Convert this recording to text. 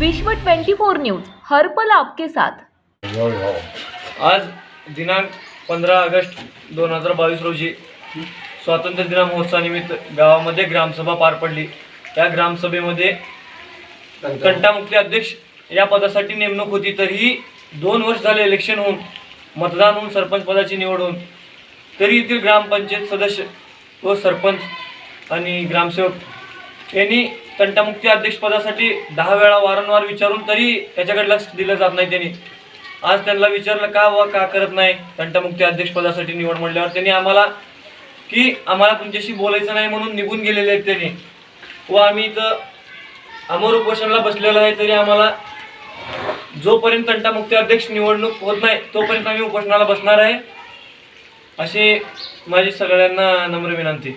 विश्व 24 न्यूज हर्पल आपके साथ. आज दिनांक पंधरा ऑगस्ट दोन हजार बावीस रोजी स्वातंत्र्य दिना महोत्सवानिमित्त गावामध्ये ग्रामसभा पार पडली. त्या ग्रामसभेमध्ये कंटामुक्ती अध्यक्ष या पदासाठी नेमणूक होती तरीही दोन वर्ष झाले इलेक्शन होऊन मतदान होऊन सरपंच पदाची निवड होऊन. तरी येथील ग्रामपंचायत सदस्य व सरपंच आणि ग्रामसेवक यांनी तंटामुक्ती अध्यक्षपदासाठी दहा वेळा वारंवार विचारून तरी त्याच्याकडे लक्ष दिलं जात नाही त्यांनी. आज त्यांना विचारलं का व का करत नाही तंटामुक्ती अध्यक्षपदासाठी निवड? म्हटल्यावर त्यांनी आम्हाला की आम्हाला तुमच्याशी बोलायचं नाही म्हणून निघून गेलेले आहेत त्यांनी. व आम्ही इथं अमर उपोषणाला बसलेलो आहे तरी आम्हाला जोपर्यंत तंटामुक्ती अध्यक्ष निवडणूक होत नाही तोपर्यंत आम्ही उपोषणाला बसणार आहे अशी माझी सगळ्यांना नम्र विनंती.